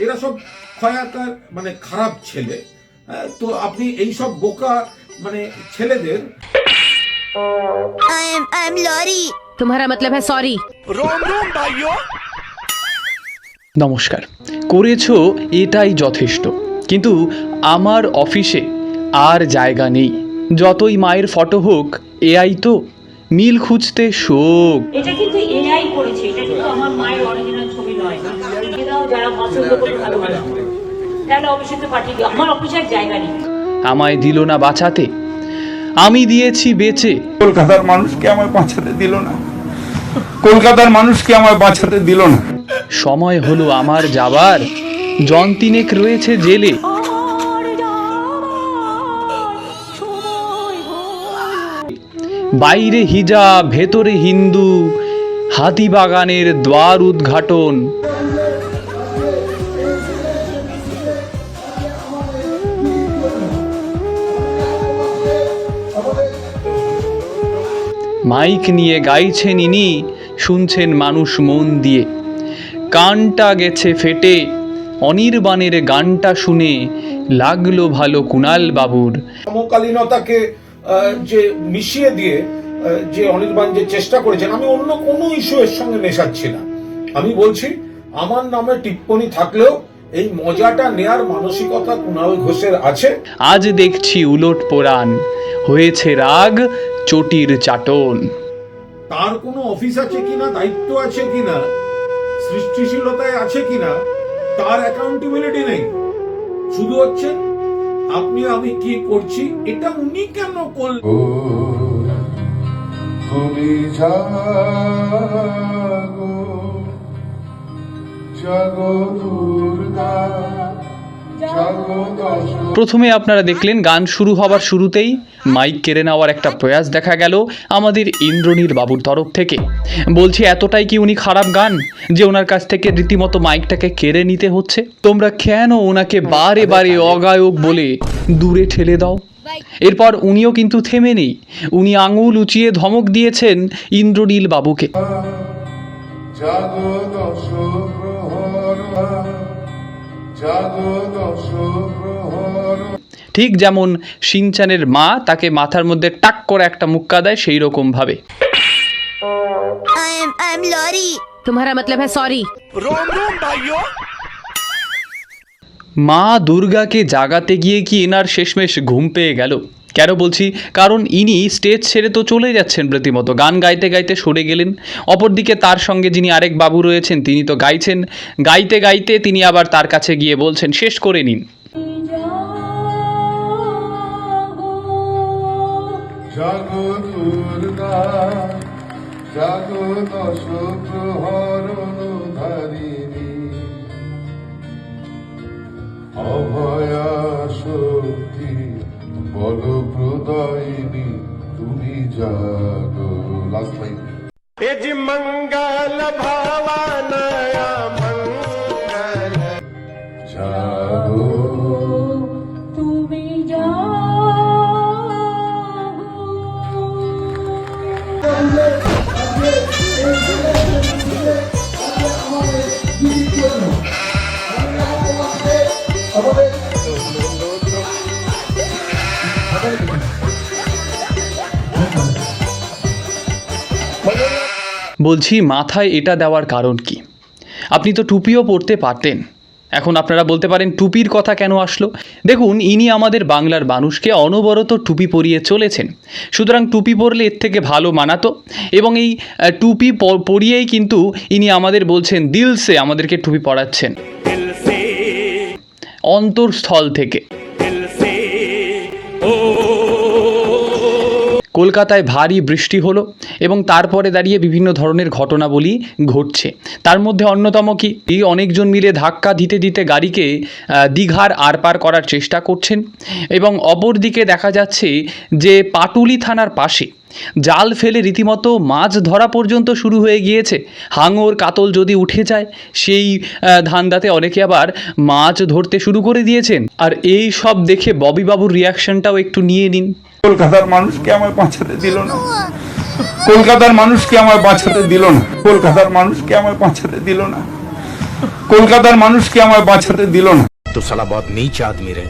এরা সব ক্ষয়াকার মানে খারাপ ছেলে। হ্যাঁ, তো আপনি এই সব বোকা মানে ছেলেদের তোমারা মতলব হ্যাঁ সরি নমস্কার। করেছ এটাই যথেষ্ট। কিন্তু আমার অফিসে আর জায়গা নেই। যতই মায়ের ফটো হোক এআই তো। মিল খুঁজতে শোক। এটা কিন্তু এআই করেছে এটা কিন্তু আমার মায়ের যারা পছন্দ করে ভালোবাসে তাহলে অবশ্যই পাঠিয়ে দিও? আমার অফিসের জায়গা নেই। আমায় দিল না বাঁচাতে। আমি দিয়েছি বেঁচে। কলকাতার মানুষকে আমায় বাঁচাতে দিল না। কলকাতার মানুষকে আমায় বাঁচাতে দিল না। সময় হলো আমার যাবার। জন তিনেক রয়েছে জেলে। বাইরে হিজা ভেতরে হিন্দু। হাতিবাগানের দ্বার উদ্ঘাটন। মাইক নিয়ে গাইছেন ইনি, শুনছেন মানুষ মন দিয়ে। কানটা গেছে ফেটে, অনির্বাণের গানটা শুনে লাগল ভালো কুণাল বাবুর। সমকালীনতাকে যে মিশিয়ে দিয়ে যে অনির্বাণ যে চেষ্টা করেছেন, আমি অন্য কোনো ইস্যু এর সঙ্গে মেশাচ্ছি না। আমি বলছি, আমার নামে টিপ্পনি থাকলেও এই মজাটা নেয়ার মানসিকতা কুণাল ঘোষের আছে? আজ দেখছি উলট পোড়ান হয়েছে রাগ চটির চাটন। তার কোনো অফিস আছে কিনা দায়িত্ব আছে কিনা সৃষ্টিশীলতায় আছে কিনা তার অ্যাকাউন্টেবিলিটি নেই। শুধু হচ্ছে আপনি আমি কি করছি এটা উনি কেন করলেন? প্রথমে আপনারা দেখলেন, গান শুরু হবার শুরুতেই মাইক কেড়ে নেওয়ার একটা প্রয়াস দেখা গেল আমাদের ইন্দ্রনীল বাবুর তরফ থেকে। বলছি, এতটাই কি উনি খারাপ গান যে ওনার কাছ থেকে রীতিমতো মাইকটাকে কেড়ে নিতে হচ্ছে? তোমরা কেন ওনাকে বারে বারে অগায়ক বলে দূরে ঠেলে দাও? এরপর উনিও কিন্তু থেমে নেই। উনি আঙুল উঁচিয়ে ধমক দিয়েছেন ইন্দ্রনীল বাবুকে। ঠিক যেমন সিনচানের মা তাকে মাথার মধ্যে টাক করে একটা মুক্কা দেয় সেই রকমভাবে তোমারা মতলব সরি মা দুর্গাকে জাগাতে গিয়ে কি এনার শেষমেশ ঘুম পেয়ে গেল? কেন বলছি? কারণ ইনি স্টেজ ছেড়ে তো চলে যাচ্ছেন প্রতিমতো গান গাইতে গাইতে সরে গেলেন। অপরদিকে তার সঙ্গে যিনি আরেক বাবু রয়েছেন তিনি তো গাইছেন। গাইতে গাইতে তিনি আবার তার কাছে গিয়ে বলছেন শেষ করে নিন। দশ প্রহর ধারিণী। অভয়া শক্তি বল প্রদায়িনী তুমি জাগো লাস্ট লাইন জাগো তুমি বলছি মাথায় এটা দেওয়ার কারণ কি? আপনি তো টুপিও পরতে পারতেন। এখন আপনারা বলতে পারেন টুপির কথা কেন আসলো? দেখুন ইনি আমাদের বাংলার মানুষকে অনবরত টুপি পরিয়ে চলেছেন। সুতরাং টুপি পরলে এর থেকে ভালো মানাতো। এবং এই টুপি পরিয়েই কিন্তু ইনি আমাদের বলছেন দিলসে আমাদেরকে টুপি পরাচ্ছেন। অন্তরস্থল থেকে। কলকাতায় ভারী বৃষ্টি হলো এবং তারপরে দাঁড়িয়ে বিভিন্ন ধরনের ঘটনাবলী ঘটছে। তার মধ্যে অন্যতম কি? এই অনেকজন মিলে ধাক্কা দিতে দিতে গাড়িকে দীঘার আরপার করার চেষ্টা করছেন এবং অপরদিকে দেখা যাচ্ছে যে পাটুলি থানার পাশে জাল ফেলে রীতিমতো মাছ ধরা পর্যন্ত শুরু হয়ে গিয়েছে। হাঙর কাতল যদি উঠে যায় সেই ধান্দাতে অনেকে আবার মাছ ধরতে শুরু করে দিয়েছেন। আর এই সব দেখে ববি বাবুর রিয়াকশনটাও একটু নিয়ে নিন। কলকাতার মানুষকে আমার বাঁচাতে দিল না? কলকাতার মানুষকে আমার বাঁচাতে দিল না? কলকাতার মানুষকে আমার বাঁচাতে দিল না? কলকাতার মানুষকে আমার বাঁচাতে দিল না? তো সালাবাদ নেই চাঁদ মেরে